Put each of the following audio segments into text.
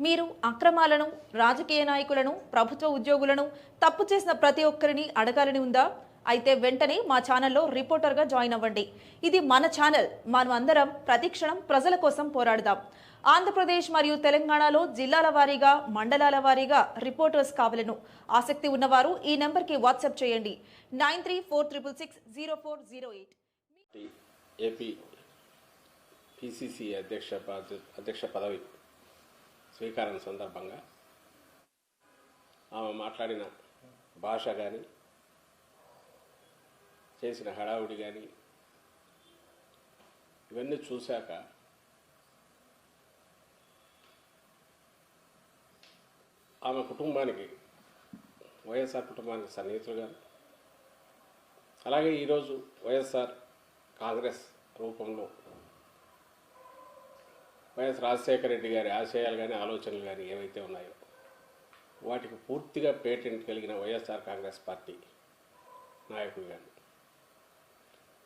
మీరు అక్రమాలను రాజకీయ నాయకులను ప్రభుత్వ ఉద్యోగులను తప్పు చేసిన ప్రతి ఒక్కరిని అడగాలని ఉందా? అయితే వెంటనే మా ఛానల్లో రిపోర్టర్గా జాయిన్ అవ్వండి. ఇది మన ఛానల్. మనం అందరం ప్రతిక్షణం ప్రజల కోసం పోరాడదాం. ఆంధ్రప్రదేశ్ మరియు తెలంగాణలో జిల్లాల వారీగా మండలాల వారీగా రిపోర్టర్స్ కావలను. ఆసక్తి ఉన్నవారు ఈ నెంబర్కి వాట్సాప్ చేయండి. Nine three four triple six zero four zero eight. AP PCC అధ్యక్ష అధ్యక్ష పదవి స్వీకారం సందర్భంగా ఆమె మాట్లాడిన భాష కానీ చేసిన హడావుడి కానీ ఇవన్నీ చూశాక ఆమె కుటుంబానికి వైఎస్ఆర్ కుటుంబానికి సన్నిహితులు గారు అలాగే ఈరోజు వైఎస్ఆర్ కాంగ్రెస్ రూపంలో వైఎస్ రాజశేఖర రెడ్డి గారి ఆశయాలు కానీ ఆలోచనలు కానీ ఏవైతే ఉన్నాయో వాటికి పూర్తిగా పేటెంట్ కలిగిన వైఎస్ఆర్ కాంగ్రెస్ పార్టీ నాయకులు కానీ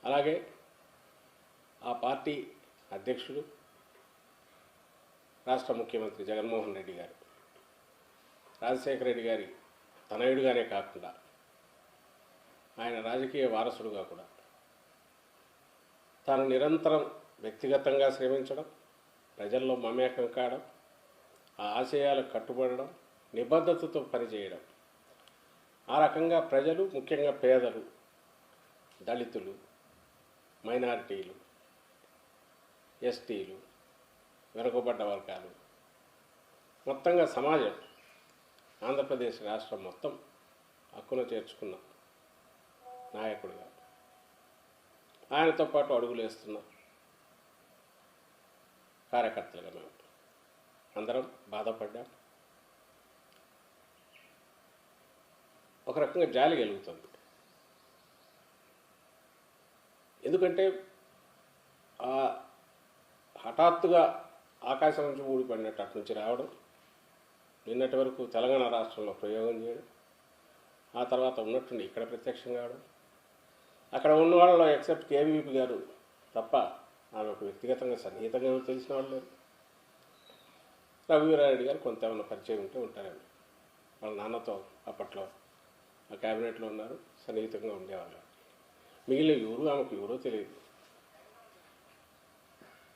అలాగే ఆ పార్టీ అధ్యక్షుడు రాష్ట్ర ముఖ్యమంత్రి జగన్మోహన్ రెడ్డి గారు. రాజశేఖర రెడ్డి గారి తనయుడుగానే కాకుండా ఆయన రాజకీయ వారసుడుగా కూడా తాను నిరంతరం వ్యక్తిగతంగా శ్రమించడం ప్రజల్లో మమేకం కావడం ఆ ఆశయాలకు కట్టుబడడం నిబద్ధతతో పనిచేయడం. ఆ రకంగా ప్రజలు ముఖ్యంగా పేదలు దళితులు మైనారిటీలు ఎస్టీలు వెనుకబడ్డ వర్గాలు మొత్తంగా సమాజం ఆంధ్రప్రదేశ్ రాష్ట్రం మొత్తం హక్కున చేర్చుకున్న నాయకుడిగా. ఆయనతో పాటు అడుగులు వేస్తున్న. కార్యకర్తలుగా మేము అందరం బాధపడ్డాం. ఒక రకంగా జాలి కలుగుతుంది ఎందుకంటే ఆ హఠాత్తుగా ఆకాశం నుంచి ఊడిపడినట్టు అటు నుంచి రావడం నిన్నటి వరకు తెలంగాణ రాష్ట్రంలో ప్రయోగం చేయడం ఆ తర్వాత ఉన్నట్టుండి ఇక్కడ ప్రత్యక్షం కావడం అక్కడ ఉన్న వాళ్ళలో ఎక్సెప్ట్ కేవీపీ గారు తప్ప నాకు వ్యక్తిగతంగా సన్నిహితంగా ఎవరు తెలిసిన వాళ్ళు లేరు. రఘువీరారెడ్డి గారు కొంత ఏమైనా పరిచయం ఉంటే ఉంటారండి. వాళ్ళ నాన్నతో అప్పట్లో ఆ క్యాబినెట్లో ఉన్నారు సన్నిహితంగా ఉండేవాళ్ళు. మిగిలిన ఎవరు ఆమెకు ఎవరో తెలియదు.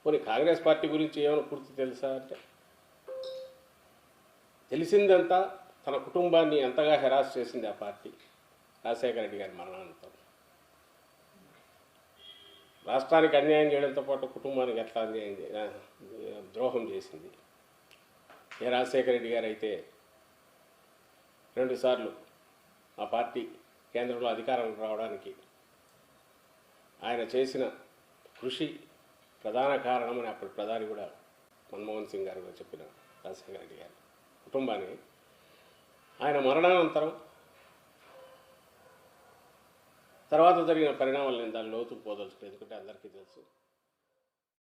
పోనీ కాంగ్రెస్ పార్టీ గురించి ఏమైనా పూర్తి తెలుసా అంటే? తెలిసిందంతా తన కుటుంబాన్ని ఎంతగా హెరాస్ చేసింది ఆ పార్టీ. రాజశేఖర రెడ్డి గారి మరణానంతరం. రాష్ట్రానికి అన్యాయం చేయడంతో పాటు కుటుంబానికి ఎట్లా అన్యాయం ద్రోహం చేసింది. ఏ రాజశేఖర రెడ్డి గారు అయితే రెండుసార్లు ఆ పార్టీ కేంద్రంలో అధికారంలో రావడానికి ఆయన చేసిన కృషి ప్రధాన కారణమని అప్పటి ప్రధాని కూడా మన్మోహన్ సింగ్ గారు కూడా చెప్పిన రాజశేఖర రెడ్డి గారు. కుటుంబాన్ని ఆయన మరణానంతరం తర్వాత జరిగిన పరిణామాలు నేను దాని లోతు పోదలుచుకోలేదు. ఎందుకంటే అందరికీ తెలుసు.